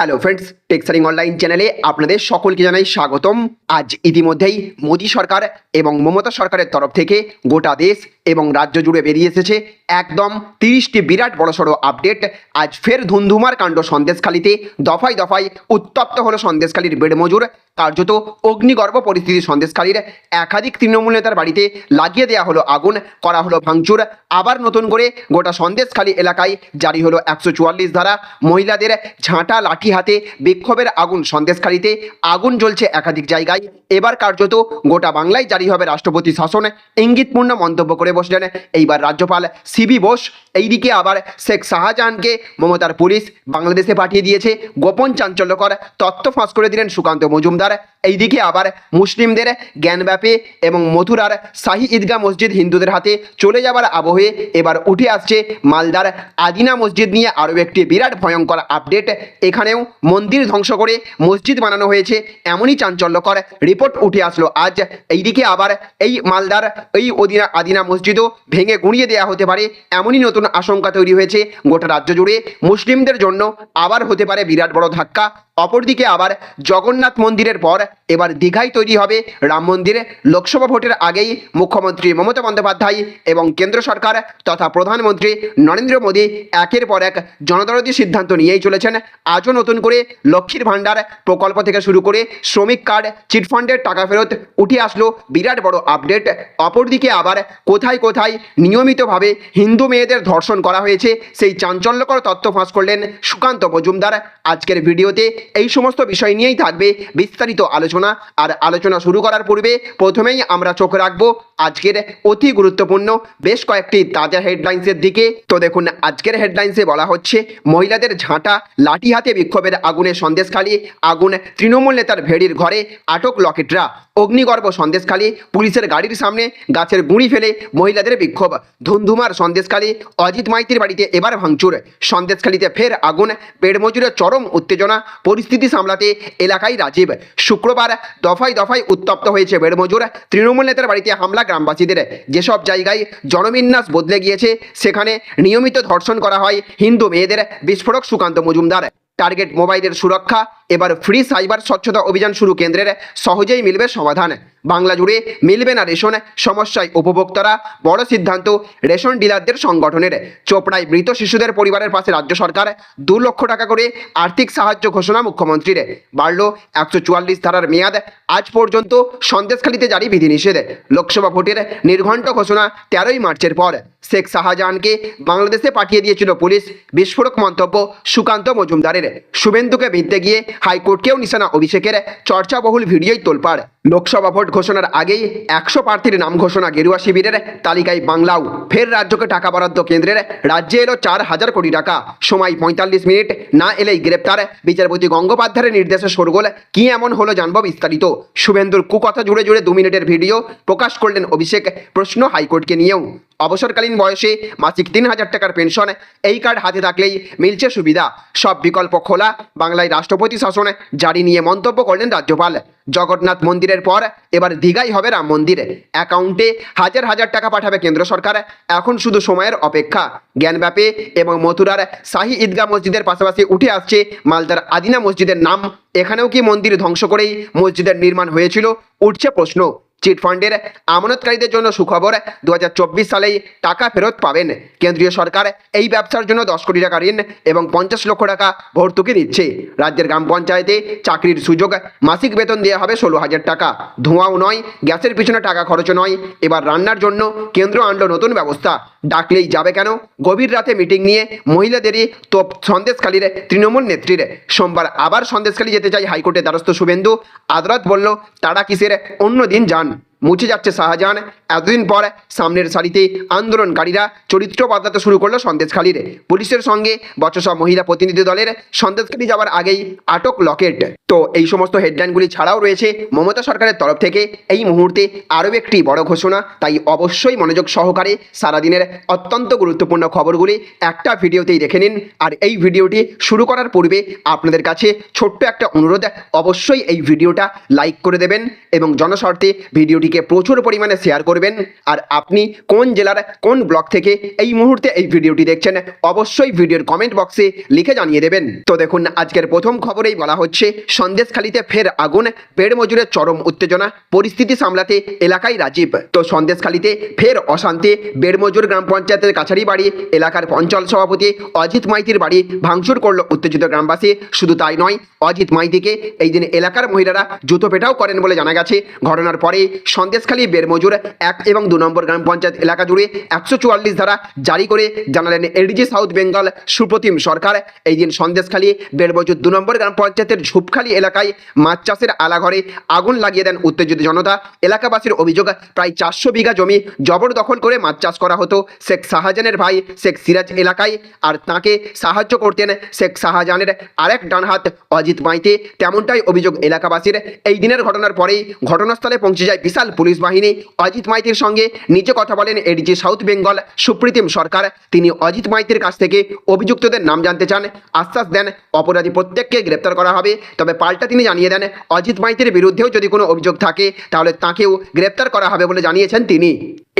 Hello friends টেক্সারিং online চ্যানেলে আপনাদের সকলকে জানাই স্বাগতম। আজ ইতিমধ্যেই মোদী সরকার এবং মমতা সরকারের তরফ থেকে গোটা দেশ এবং রাজ্য জুড়ে বেরিয়ে এসেছে একদম তিরিশটি বিরাট বড়সড় আপডেট আজ ফের ধুন্ধুমার কাণ্ড সন্দেশখালিতে, দফায় দফায় উত্তপ্ত হলো সন্দেশখালির বেড়মজুর। কার্যত অগ্নিগর্ভ পরিস্থিতি সন্দেশখালির একাধিক তৃণমূল নেতার বাড়িতে লাগিয়ে দেওয়া হলো আগুন, করা হলো ভাঙচুর। আবার নতুন করে গোটা সন্দেশখালী এলাকায় জারি হলো একশো চুয়াল্লিশ ধারা। মহিলাদের ঝাঁটা লাঠি হাতে বিক্ষোভের আগুন সন্দেশখালীতে। আগুন জ্বলছে একাধিক জায়গায়। এবার কার্যত গোটা বাংলায় জারি হবে রাষ্ট্রপতি শাসন। ইঙ্গিতপূর্ণ মন্তব্য করে বসলেন এইবার রাজ্যপাল সিবি বোস, এইদিকে আবার শেখ শাহজাহানকে মমতার পুলিশ বাংলাদেশে পাঠিয়ে দিয়েছে। গোপন চাঞ্চল্যকর তথ্য ফাঁস করে দিলেন সুকান্ত মজুমদার। এইদিকে আবার মুসলিমদের জ্ঞানব্যাপী এবং মথুরার শাহী ঈদগাহ মসজিদ হিন্দুদের হাতে চলে যাবার আবহে এবার উঠে আসছে মালদার আদিনা মসজিদ নিয়ে আরও একটি বিরাট ভয়ঙ্কর আপডেট। এখানেও মন্দির ধ্বংস করে মসজিদ বানানো হয়েছে, এমনই চাঞ্চল্যকর রিপোর্ট উঠে আসলো আজ। এইদিকে আবার এই মালদার এই অদিনা আদিনা মসজিদও ভেঙে গুঁড়িয়ে দেওয়া হতে পারে, এমনই নতুন আশঙ্কা তৈরি হয়েছে গোটা রাজ্য জুড়ে। মুসলিমদের জন্য আবার হতে পারে বিরাট বড় ধাক্কা। অপরদিকে আবার জগন্নাথ মন্দিরের পর এবার দীঘায় তৈরি হবে রাম মন্দির। লোকসভা ভোটের আগেই মুখ্যমন্ত্রী মমতা বন্দ্যোপাধ্যায় এবং কেন্দ্র সরকার তথা প্রধানমন্ত্রী নরেন্দ্র মোদী একের পর এক জনদরদী সিদ্ধান্ত নিয়েই চলেছেন। আজও নতুন করে লক্ষ্মীর ভাণ্ডার প্রকল্প থেকে শুরু করে শ্রমিক কার্ড, চিটফান্ডের টাকা ফেরত উঠে আসলো বিরাট বড় আপডেট। অপরদিকে আবার কোথায় কোথায় কোথায় নিয়মিতভাবে হিন্দু মেয়েদের ধর্ষণ করা হয়েছে, সেই চাঞ্চল্যকর তথ্য ফাঁস করলেন সুকান্ত মজুমদার। আজকের ভিডিওতে এই সমস্ত বিষয় নিয়েই থাকবে বিস্তারিত আলোচনা। আর আলোচনা শুরু করার পূর্বে প্রথমেই আমরা চোখ রাখব আজকের অতি গুরুত্বপূর্ণ, বেশ কয়েকটি তাজা হেডলাইন্সের দিকে। তো দেখুন, আজকের হেডলাইন্সে বলা হচ্ছে, মহিলাদের ঝাঁটা, লাঠি হাতে বিক্ষোভের আগুনে সন্দেশখালী আগুন তৃণমূল নেতার ভেড়ির ঘরে আটক লকেটরা। অগ্নিগর্ভ সন্দেশখালী পুলিশের গাড়ির সামনে গাছের গুঁড়ি ফেলে মহিলাদের বিক্ষোভ। ধুন্ধুমার সন্দেশখালী অজিত মাইতির বাড়িতে এবার ভাঙচুর। সন্দেশখালীতে ফের আগুন বেড়মজুরের চরম উত্তেজনা, পরিস্থিতি সামলাতে এলাকায় রাজীব। শুক্রবার দফায় দফায় উত্তপ্ত হয়েছে বেড়মজুর। তৃণমূল নেতার বাড়িতে হামলা গ্রামবাসীদের। যেসব জায়গায় জনবিন্যাস বদলে গিয়েছে, সেখানে নিয়মিত ধর্ষণ করা হয় হিন্দু মেয়েদের। বিস্ফোরক সুকান্ত মজুমদার। টার্গেট মোবাইলের সুরক্ষা এবার ফ্রি সাইবার স্বচ্ছতা অভিযান শুরু। কেন্দ্রের সহজেই মিলবে সমাধান। বাংলা জুড়ে মিলবে না রেশন সমস্যায় উপভোক্তারা। বড় সিদ্ধান্ত রেশন ডিলারদের সংগঠনের। চোপড়ায় মৃত শিশুদের পরিবারের পাশে রাজ্য সরকার দু লক্ষ টাকা করে আর্থিক সাহায্য ঘোষণা মুখ্যমন্ত্রীর। বাড়ল একশো চুয়াল্লিশ ধারার মেয়াদ। আজ পর্যন্ত সন্দেশখালিতে জারি বিধিনিষেধ। লোকসভা ভোটের নির্ঘণ্ট ঘোষণা তেরোই মার্চের পর। শেখ শাহজাহানকে বাংলাদেশে পাঠিয়ে দিয়েছিল পুলিশ। বিস্ফোরক মন্তব্য সুকান্ত মজুমদারের। শুভেন্দুকে বিনতে গিয়ে হাইকোর্টকেও নিশানা অভিষেকের চর্চাবহুল ভিডিওই তোলপাড়। লোকসভা ভোট ঘোষণার আগেই একশো প্রার্থীর নাম ঘোষণা গেরুয়া শিবিরের তালিকায় বাংলাও। ফের রাজ্যকে টাকা বরাদ্দ কেন্দ্রের রাজ্যে এলো চার হাজার কোটি টাকা। সময় পঁয়তাল্লিশ মিনিট, না এলেই গ্রেপ্তার বিচারপতি গঙ্গোপাধ্যায়ের নির্দেশে সরগোল কি এমন হলো জানব বিস্তারিত। শুভেন্দুর কুকথা জুড়ে জুড়ে দু মিনিটের ভিডিও প্রকাশ করলেন অভিষেক, প্রশ্ন হাইকোর্টকে নিয়েও। অবসরকালীন বয়সে মাসিক তিন হাজার টাকার পেনশন, এই কার্ড হাতে থাকলেই মিলছে সুবিধা। সব বিকল্প খোলা, বাংলায় রাষ্ট্রপতি শাসন জারি নিয়ে মন্তব্য করলেন রাজ্যপাল। জগন্নাথ মন্দিরের পর এবার দীঘাই হবে রাম মন্দিরে। অ্যাকাউন্টে হাজার হাজার টাকা পাঠাবে কেন্দ্র সরকার। এখন শুধু সময়ের অপেক্ষা। জ্ঞানব্যাপী এবং মথুরার শাহী ঈদগাহ মসজিদের পাশাপাশি উঠে আসছে মালদার আদিনা মসজিদের নাম। এখানেও কি মন্দির ধ্বংস করেই মসজিদের নির্মাণ হয়েছিল? উঠছে প্রশ্ন। চিটফান্ডের আমানতকারীদের জন্য সুখবর দু হাজার চব্বিশ সালেই টাকা ফেরত পাবেন। কেন্দ্রীয় সরকার এই ব্যবসার জন্য দশ কোটি টাকা ঋণ এবং পঞ্চাশ লক্ষ টাকা ভর্তুকি দিচ্ছে। রাজ্যের গ্রাম পঞ্চায়েতে চাকরির সুযোগ, মাসিক বেতন দেওয়া হবে ষোলো হাজার টাকা। ধোঁয়াও নয়, গ্যাসের পিছনে টাকা খরচ নয়। এবার রান্নার জন্য কেন্দ্র আনলো নতুন ব্যবস্থা। ডাকলেই যাবে কেন? গভীর রাতে মিটিং নিয়ে মহিলাদেরই তোপ সন্দেশখালীর তৃণমূল নেত্রীর। সোমবার আবার সন্দেশখালী যেতে চাই হাইকোর্টের দ্বারস্থ শুভেন্দু। আদালত বলল, তারা কিসের? অন্য দিন যান। um, মুছে যাচ্ছে শাহজাহান। এতদিন পর সামনের সারিতে আন্দোলনকারীরা চরিত্র বদলাতে শুরু করল সন্দেশখালীর। পুলিশের সঙ্গে বচসা মহিলা প্রতিনিধি দলের সন্দেশখালী যাওয়ার আগেই আটক লকেট। তো এই সমস্ত হেডলাইনগুলি ছাড়াও রয়েছে মমতা সরকারের তরফ থেকে। এই মুহূর্তে আরও একটি বড় ঘোষণা, তাই অবশ্যই মনোযোগ সহকারে সারাদিনের অত্যন্ত গুরুত্বপূর্ণ খবরগুলি একটা ভিডিওতেই দেখে নিন। আর এই ভিডিওটি শুরু করার পূর্বে আপনাদের কাছে ছোট্ট একটা অনুরোধ, অবশ্যই এই ভিডিওটা লাইক করে দেবেন এবং জনস্বার্থে ভিডিওটি ভিডিওটিকে প্রচুর পরিমাণে শেয়ার করবেন। আর আপনি কোন জেলার কোন ব্লক থেকে এই মুহূর্তে এই ভিডিওটি দেখছেন, অবশ্যই ভিডিওর কমেন্ট বক্সে লিখে জানিয়ে দেবেন। তো দেখুন, আজকের প্রথম খবরেই বলা হচ্ছে, সন্দেশখালীতে ফের আগুন, বেড় মজুরের চরম উত্তেজনা, পরিস্থিতি সামলাতে এলাকায় রাজীব। তো সন্দেশখালীতে ফের অশান্তি বেড়মজুর গ্রাম পঞ্চায়েতের কাছারি বাড়ি, এলাকার পঞ্চল সভাপতি অজিত মাইতির বাড়ি ভাঙচুর করল উত্তেজিত গ্রামবাসী। শুধু তাই নয়, অজিত মাইতিকে এই দিন এলাকার মহিলারা জুতো পেটাও করেন বলে জানা গেছে। ঘটনার পরে সন্দেশখালী বেড়মজুর এক এবং দু নম্বর গ্রাম পঞ্চায়েত এলাকা জুড়ে একশো চুয়াল্লিশ ধারা জারি করে জানালেন এডিজি সাউথ বেঙ্গল সুপ্রতিম সরকার। এই দিন সন্দেশখালী বেড়মজুর দু নম্বর গ্রাম পঞ্চায়েতের ঝুপখালী এলাকায় মাছ চাষের আলাঘরে আগুন লাগিয়ে দেন উত্তেজিত জনতা। এলাকাবাসীর অভিযোগ, প্রায় চারশো বিঘা জমি জবরদখল করে মাছ চাষ করা হতো শেখ শাহজাহানের ভাই শেখ সিরাজ এলাকায় আর তাকে সাহায্য করতেন শেখ শাহজাহানের আরেক ডান হাত অজিত মাইতে। তেমনটাই অভিযোগ এলাকাবাসীর। এই দিনের ঘটনার পরেই ঘটনাস্থলে পৌঁছে যায় বিশাল পুলিশ বাহিনী অজিত মাইতির সঙ্গে নিজে কথা বলেন এডিজি সাউথ বেঙ্গল সুপ্রিতিম সরকার। তিনি অজিত মাইতির কাছ থেকে অভিযুক্তদের নাম জানতে চান, আশ্বাস দেন অপরাধী প্রত্যেককে গ্রেপ্তার করা হবে। তবে পাল্টা তিনি জানিয়ে দেন, অজিত মাইতির বিরুদ্ধেও যদি কোনো অভিযোগ থাকে, তাহলে তাকেও গ্রেপ্তার করা হবে বলে জানিয়েছেন তিনি।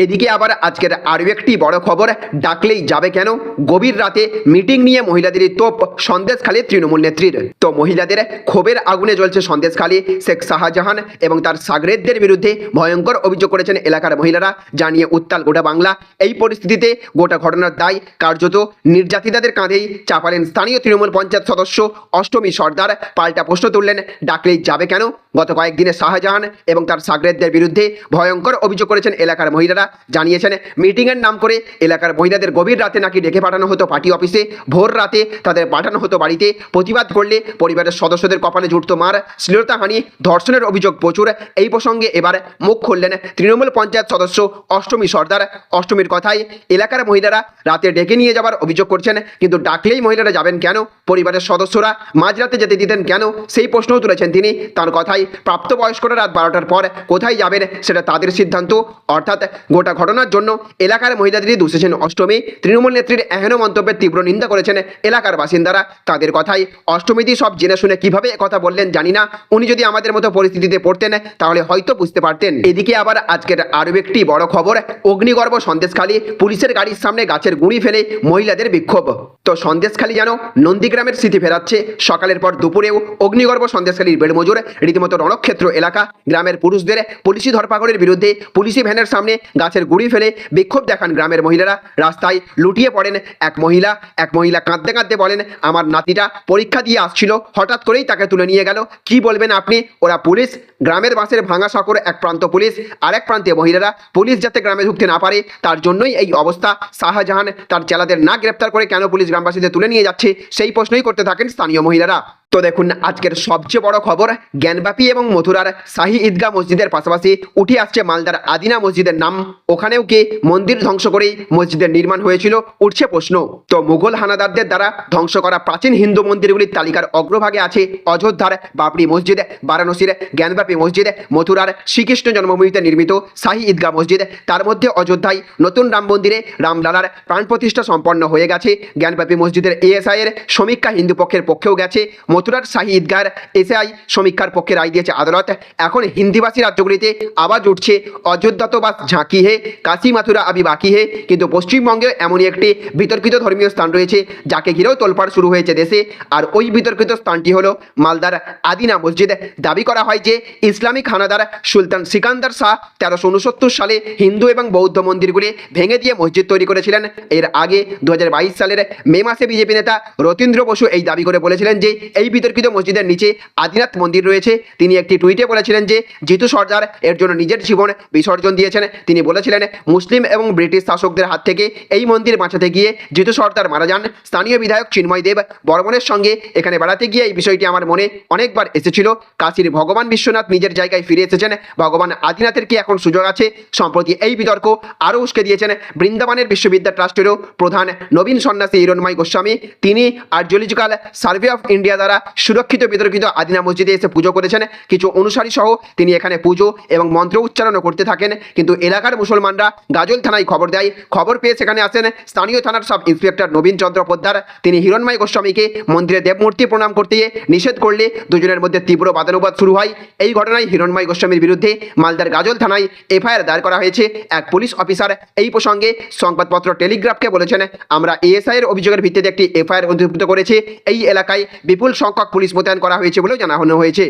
এদিকে আবার আজকের আরও একটি বড় খবর, ডাকলেই যাবে কেন? গভীর রাতে মিটিং নিয়ে মহিলাদের তোপ, সন্দেশখালী তৃণমূল নেত্রীর। তো মহিলাদের ক্ষোভের আগুনে জ্বলছে সন্দেশখালী শেখ শাহজাহান এবং তার সাগরেদদের বিরুদ্ধে ভয়ঙ্কর অভিযোগ করেছেন এলাকার মহিলারা, জানিয়ে উত্তাল গোটা বাংলা। এই পরিস্থিতিতে গোটা ঘটনার দায় কার্যত নির্যাতিতাদের কাঁধেই চাপালেন স্থানীয় তৃণমূল পঞ্চায়েত সদস্য অষ্টমী সর্দার। পাল্টা প্রশ্ন তুললেন, ডাকলেই যাবে কেন? গত কয়েকদিনে শাহজাহান এবং তার সাগরেদদের বিরুদ্ধে ভয়ঙ্কর অভিযোগ করেছেন এলাকার মহিলারা। জানিয়েছেন। মিটিংয়ের নাম করে এলাকার মহিলাদের গভীর রাতে নাকি ডেকে পাঠানো হতো পার্টি অফিসে। ভোর রাতে তাদের পাঠানো হতো বাড়িতে। প্রতিবাদ করলে পরিবারের সদস্যদের কপালে জুটতো মার। শ্লীলতাহানি ধর্ষণের অভিযোগ প্রচুর। এই প্রসঙ্গে এবার মুখ খুললেন তৃণমূল পঞ্চায়েত সদস্য অষ্টমী সর্দার। অষ্টমীর কথায়, এলাকার মহিলারা রাতে ডেকে নিয়ে যাবার অভিযোগ করছেন, কিন্তু ডাকলেই মহিলারা যাবেন কেন? পরিবারের সদস্যরা মাঝরাতে যেতে দিতেন কেন? সেই প্রশ্নও তুলেছেন তিনি। তার কথায়, প্রাপ্তবয়স্করা রাত বারোটার পর কোথায় যাবেন? সেটা তাদের সিদ্ধান্ত। অর্থাৎ গোটা ঘটনার জন্য এলাকার মহিলাদেরই দোষেছেন অষ্টমী। তৃণমূল নেত্রীর এহেন মন্তব্যের তীব্র নিন্দা করেছেন এলাকার বাসিন্দারা। তাদের কথায় অষ্টমীদি সব জেনে শুনে কীভাবে কথা বললেন জানি না। উনি যদি আমাদের মতো পরিস্থিতিতে পড়তেন, তাহলে হয়তো বুঝতে পারতেন। এদিকে আবার আজকের আরও একটি বড় খবর, অগ্নিগর্ভ সন্দেশখালী পুলিশের গাড়ির সামনে গাছের গুঁড়ি ফেলে মহিলাদের বিক্ষোভ। তো সন্দেশখালী যেন নন্দীগ্রামের স্মৃতি ফেরাচ্ছে। সকালের পর দুপুরেও অগ্নিগর্ভ সন্দেশখালীর বেড়মজুর রীতিমতো রণক্ষেত্র এলাকা। গ্রামের পুরুষদের পুলিশি ধরপাকড়ের বিরুদ্ধে পুলিশি ভ্যানের সামনে গাছের গুঁড়ি ফেলে বিক্ষোভ দেখান গ্রামের মহিলারা। রাস্তায় লুটিয়ে পড়েন এক মহিলা। এক মহিলা কাঁদতে কাঁদতে বলেন, আমার নাতিটা পরীক্ষা দিয়ে আসছিল, হঠাৎ করেই তাকে তুলে নিয়ে গেল। কি বলবেন আপনি? ওরা পুলিশ, গ্রামের বাসের ভাঙা সকর এক প্রান্ত পুলিশ, আরেক প্রান্তে মহিলারা। পুলিশ যাতে গ্রামে ঢুকতে না পারে, তার জন্যই এই অবস্থা। শাহজাহান তার চেলাদের না গ্রেপ্তার করে কেন পুলিশ গ্রামবাসীদের তুলে নিয়ে যাচ্ছে? সেই প্রশ্নই করতে থাকেন স্থানীয় মহিলারা। তো দেখুন, আজকের সবচেয়ে বড় খবর, জ্ঞানব্যাপী এবং মথুরার শাহী ঈদগাহ মসজিদের পাশাপাশি উঠে আসছে মালদার আদিনা মসজিদের নাম। ওখানেও কি মন্দির ধ্বংস করেই মসজিদের নির্মাণ হয়েছিল? উঠছে প্রশ্ন। তো মুঘল হানাদারদের দ্বারা ধ্বংস করা প্রাচীন হিন্দু মন্দিরগুলির তালিকার অগ্রভাগে আছে অযোধ্যার বাবরি মসজিদ, বারাণসীর জ্ঞানব্যাপী মসজিদ, মথুরার শ্রীকৃষ্ণ জন্মভূমিতে নির্মিত শাহী ঈদগাহ মসজিদ। তার মধ্যে অযোধ্যায় নতুন রাম মন্দিরে রামলালার প্রাণ প্রতিষ্ঠা সম্পন্ন হয়ে গেছে। জ্ঞানব্যাপী মসজিদের এএসআই এর সমীক্ষা হিন্দু পক্ষের পক্ষেও গেছে। মথুরার শাহী ঈদগার এসআই সমীক্ষার পক্ষে রায় দিয়েছে আদালত। এখন হিন্দিভাষী রাজ্যগুলিতে আওয়াজ উঠছে অযোধ্যা তো বাস ঝাঁকি হে কাশি মাথুরা আবি বাকি হে। কিন্তু পশ্চিমবঙ্গে এমনই একটি বিতর্কিত ধর্মীয় স্থান রয়েছে, যাকে ঘিরেও তোলপাড় শুরু হয়েছে দেশে। আর ওই বিতর্কিত স্থানটি হলো মালদার আদিনা মসজিদ। দাবি করা হয় যে ইসলামিক হানাদার সুলতান সিকান্দার শাহ তেরোশো উনসত্তর সালে হিন্দু এবং বৌদ্ধ মন্দিরগুলি ভেঙে দিয়ে মসজিদ তৈরি করেছিলেন। এর আগে দু হাজার বাইশ সালের মে মাসে বিজেপি নেতা রতীন্দ্র বসু এই দাবি করে বলেছিলেন যে, এই বিতর্কিত মসজিদের নিচে আদিনাথ মন্দির রয়েছে। তিনি একটি টুইটে বলেছিলেন যে জিতু সর্দার, এর জন্য নিজের জীবন বিসর্জন দিয়েছেন। তিনি বলেছিলেন, মুসলিম এবং ব্রিটিশ শাসকদের হাত থেকে এই মন্দির বাঁচাতে গিয়ে জিতু সর্দার মারা যান, স্থানীয় বিধায়ক চিন্ময় দেব বর্মনের সঙ্গে এখানে বেড়াতে গিয়ে এই বিষয়টি আমার মনে অনেকবার এসেছিল। কাশীর ভগবান বিশ্বনাথ নিজের জায়গায় ফিরে এসেছেন। ভগবান আদিনাথের কি এখন সুযোগ আছে? সম্প্রতি এই বিতর্ক আরও উস্কে দিয়েছেন বৃন্দাবনের বিশ্ববিদ্যা ট্রাস্টেরও প্রধান নবীন সন্ন্যাসী হিরণময় গোস্বামী। তিনি আর্জিওলজিক্যাল সার্ভে অফ ইন্ডিয়া দ্বারা সুরক্ষিত বিতর্কিত আদিনা মসজিদে এসে পুজো করেছেন। কিছু অনুসারী সহ তিনি এখানে পুজো এবং মন্ত্র উচ্চারণও করতে থাকেন। কিন্তু এলাকার মুসলমানরা গাজল থানায় খবর দেয়। খবর পেয়ে সেখানে আসেন স্থানীয় থানার সাব ইন্সপেক্টর নবীন চন্দ্র পোদ্দার। তিনি হিরণময় গোস্বামীকে মন্দিরে দেবমূর্তি প্রণাম করতে নিষেধ করলে দুজনের মধ্যে তীব্র বাদানুবাদ শুরু হয়। এই ঘটনায় হিরণময় গোস্বামীর বিরুদ্ধে মালদার গাজল থানায় এফআইআর দায়ের করা হয়েছে। এক পুলিশ অফিসার এই প্রসঙ্গে সংবাদপত্র টেলিগ্রাফকে বলেছেন, আমরা এএসআই এর অভিযোগের ভিত্তিতে একটি এফআইআর অন্তর্ভুক্ত করেছে। এই এলাকায় বিপুল সংখ্যক পুলিশ মোতায়েন করা হয়েছে বলেও জানানো হয়েছে।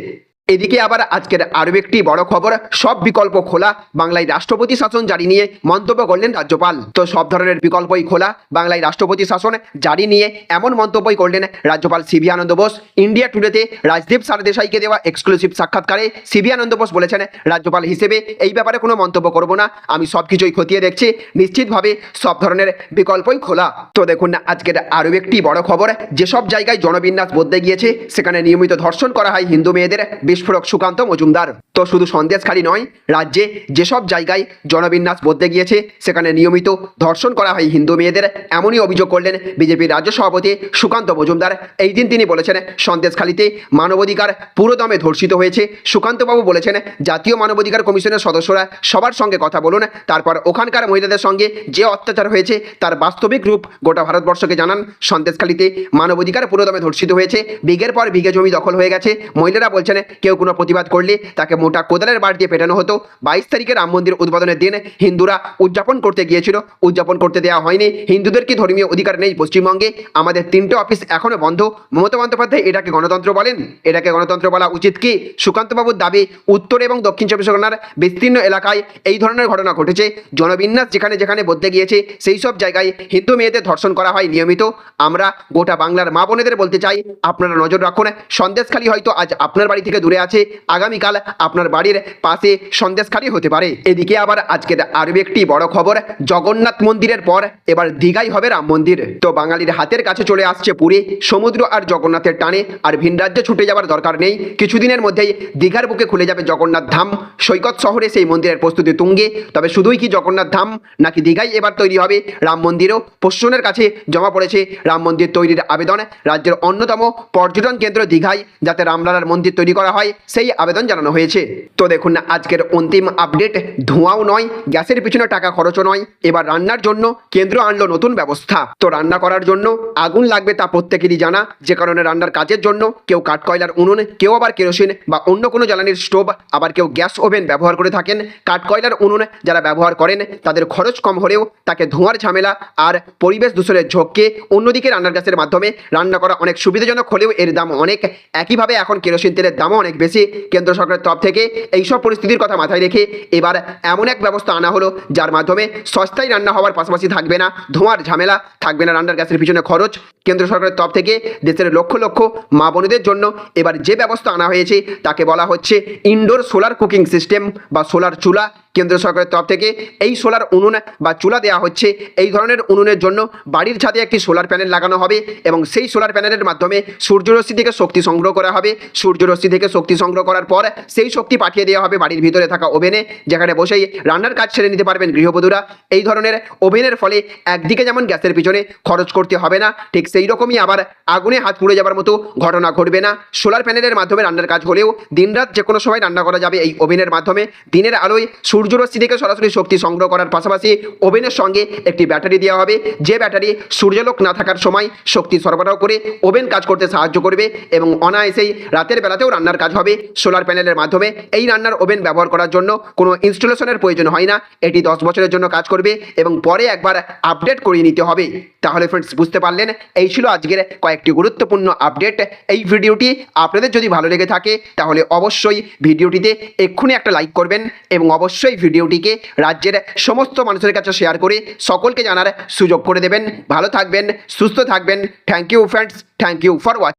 এদিকে আবার আজকের আরও একটি বড় খবর, সব বিকল্প খোলা, বাংলায় রাষ্ট্রপতি শাসন জারি নিয়ে মন্তব্য করলেন রাজ্যপাল। তো সব ধরনের বিকল্পই খোলা, বাংলায় রাষ্ট্রপতি শাসন জারি নিয়ে এমন মন্তব্যই করলেন রাজ্যপাল সিবি আনন্দ বোস। ইন্ডিয়া টুডেতে রাজদীপ সারদেশাইকে দেওয়া এক্সক্লুসিভ সাক্ষাৎকারে সিবি আনন্দ বোস বলেছেন, রাজ্যপাল হিসেবে এই ব্যাপারে কোনো মন্তব্য করব না, আমি সব কিছুই খতিয়ে দেখছি, নিশ্চিতভাবে সব ধরনের বিকল্পই খোলা। তো দেখুন না আজকের আরও একটি বড় খবর, যেসব জায়গায় জনবিন্যাস বদলে গিয়েছে, সেখানে নিয়মিত ধর্ষণ করা হয় হিন্দু মেয়েদের বিস্ফোরক সুকান্ত মজুমদার। তো শুধু সন্দেশখালী নয়, রাজ্যে যেসব জায়গায় জনবিন্যাস বদলে গিয়েছে, সেখানে নিয়মিত ধর্ষণ করা হয় হিন্দু মেয়েদের, এমনই অভিযোগ করলেন বিজেপির রাজ্য সভাপতি সুকান্ত মজুমদার। এই দিন তিনি বলেছেন, সন্দেশখালীতে মানবাধিকার পুরোদমে ধর্ষিত হয়েছে। সুকান্তবাবু বলেছেন, জাতীয় মানবাধিকার কমিশনের সদস্যরা সবার সঙ্গে কথা বলুন, তারপর ওখানকার মহিলাদের সঙ্গে যে অত্যাচার হয়েছে, তার বাস্তবিক রূপ গোটা ভারতবর্ষকে জানান। সন্দেশখালীতে মানবাধিকার পুরোদমে ধর্ষিত হয়েছে বিঘের পর বিঘে জমি দখল হয়ে গেছে। মহিলারা বলছেন, কেউ কোনো প্রতিবাদ করলে তাকে মোটা কোদালের বার দিয়ে পেটানো হতো। বাইশ তারিখে রাম মন্দির উদ্বোধনের দিন হিন্দুরা উদযাপন করতে গিয়েছিল। উদযাপন করতে দেওয়া হয়নি। হিন্দুদের কি ধর্মীয় অধিকার নেই পশ্চিমবঙ্গে? আমাদের তিনটে অফিস এখনও বন্ধ। মমতা বন্দ্যোপাধ্যায় এটাকে গণতন্ত্র বলেন? এটাকে গণতন্ত্র বলা উচিত কি? সুকান্তবাবুর দাবি, উত্তর এবং দক্ষিণ চব্বিশ পরগনার বিস্তীর্ণ এলাকায় এই ধরনের ঘটনা ঘটেছে। জনবিন্যাস যেখানে যেখানে বদলে গিয়েছে, সেই সব জায়গায় হিন্দু মেয়েদের ধর্ষণ করা হয় নিয়মিত। আমরা গোটা বাংলার মা বোনেদের বলতে চাই, আপনারা নজর রাখুন। সন্দেশখালী হয়তো আজ আপনার বাড়ি থেকে দূরে আছে, আগামীকাল আপনার বাড়ির পাশে সন্দেশখালী হতে পারে। এদিকে আবার আজকের আরও একটি বড় খবর, জগন্নাথ মন্দিরের পর এবার দীঘাই হবে রাম মন্দির। তো বাঙালির হাতের কাছে চলে আসছে পুরী, সমুদ্র আর জগন্নাথের টানে, আর ভিন রাজ্যে ছুটে যাওয়ার দরকার নেই। কিছুদিনের মধ্যেই দীঘার বুকে খুলে যাবে জগন্নাথ ধাম। সৈকত শহরে সেই মন্দিরের প্রস্তুতি তুঙ্গে। তবে শুধুই কি জগন্নাথ ধাম, নাকি দীঘাই এবার তৈরি হবে? রাম মন্দিরও প্রশ্নের কাছে জমা পড়েছে। রাম মন্দির তৈরির আবেদন, রাজ্যের অন্যতম পর্যটন কেন্দ্র দীঘায় যাতে রামলালার মন্দির তৈরি করা হয়। সেই আবেদন জানানো হয়েছে। তো দেখুন না আজকের অন্তিম আপডেট ধোঁয়াও নয়, গ্যাসের পিছনে টাকা খরচও নয়, এবার রান্নার জন্য কেন্দ্র আনলো নতুন ব্যবস্থা। তো রান্না করার জন্য আগুন লাগবে তা প্রত্যেকেরই জানা, যে কারণে রান্নার কাজের জন্য কেউ কাঠকয়লার উনুন, কেউ আবার কেরোসিন বা অন্য কোনো জ্বালানির স্টোভ, আবার কেউ গ্যাস ওভেন ব্যবহার করে থাকেন। কাঠকয়লার উনুন যারা ব্যবহার করেন, তাদের খরচ কম হলেও তাকে ধোঁয়ার ঝামেলা আর পরিবেশ দূষণের ঝোঁককে অন্যদিকে রান্নার গ্যাসের মাধ্যমে রান্না করা অনেক সুবিধাজনক হলেও এর দাম অনেক। একইভাবে এখন কেরোসিন তেলের দামও অনেক বেশি কেন্দ্র সরকারের তরফ থেকে এইসব পরিস্থিতির কথা মাথায় রেখে এবার এমন এক ব্যবস্থা আনা হলো, যার মাধ্যমে সস্তায় রান্না হওয়ার পাশাপাশি থাকবে না, ধোঁয়ার ঝামেলা, থাকবে না রান্নার গ্যাসের পিছনে খরচ। কেন্দ্র সরকারের তরফ থেকে দেশের লক্ষ লক্ষ মা বোনেদের জন্য এবার যে ব্যবস্থা আনা হয়েছে, তাকে বলা হচ্ছে ইনডোর সোলার কুকিং সিস্টেম বা সোলার চুলা। কেন্দ্র সরকারের তরফ থেকে এই সোলার উনুন বা চুলা দেওয়া হচ্ছে। এই ধরনের উনুনের জন্য বাড়ির ছাদে একটি সোলার প্যানেল লাগানো হবে এবং সেই সোলার প্যানেলের মাধ্যমে সূর্যরশ্মি থেকে শক্তি সংগ্রহ করা হবে। সূর্যরশ্মি থেকে শক্তি সংগ্রহ করার পর সেই শক্তি পাঠিয়ে দেওয়া হবে বাড়ির ভিতরে থাকা ওভেনে। যেখানে বসেই রান্নার কাজ ছেড়ে নিতে পারবেন গৃহবধূরা। এই ধরনের ওভেনের ফলে একদিকে যেমন গ্যাসের পিছনে খরচ করতে হবে না, ঠিক সেই রকমই আবার আগুনে হাত পুড়ে যাবার মতো ঘটনা ঘটবে না। সোলার প্যানেলের মাধ্যমে রান্নার কাজ হলেও দিনরাত যে কোনো সময় রান্না করা যাবে এই ওভেনের মাধ্যমে। দিনের আলোয় সূর্যরশ্মি থেকে সরাসরি শক্তি সংগ্রহ করার পাশাপাশি ওভেনের সঙ্গে একটি ব্যাটারি দেওয়া হবে। যে ব্যাটারি সূর্যালোক না থাকার সময় শক্তি সরবরাহ করে ওভেন কাজ করতে সাহায্য করবে এবং অনায়াসেই রাতের বেলাতেও রান্নার কাজ হবে সোলার প্যানেলের মাধ্যমে। এই রান্নার ওভেন ব্যবহার করার জন্য কোনো ইনস্টলেশনের প্রয়োজন হয় না। এটি দশ বছরের জন্য কাজ করবে এবং পরে একবার আপডেট করিয়ে নিতে হবে। তাহলে ফ্রেন্ডস বুঝতে পারলেন? এই ছিল আজকের কয়েকটি গুরুত্বপূর্ণ আপডেট এই ভিডিওটি আপনাদের যদি ভালো লেগে থাকে, তাহলে অবশ্যই ভিডিওটিতে এক্ষুনি একটা লাইক করবেন এবং অবশ্যই ভিডিওটিকে রাজ্যের সমস্ত মানুষের কাছে শেয়ার করে সকলকে জানার সুযোগ করে দেবেন। ভালো থাকবেন, সুস্থ থাকবেন। Thank you friends thank you for watching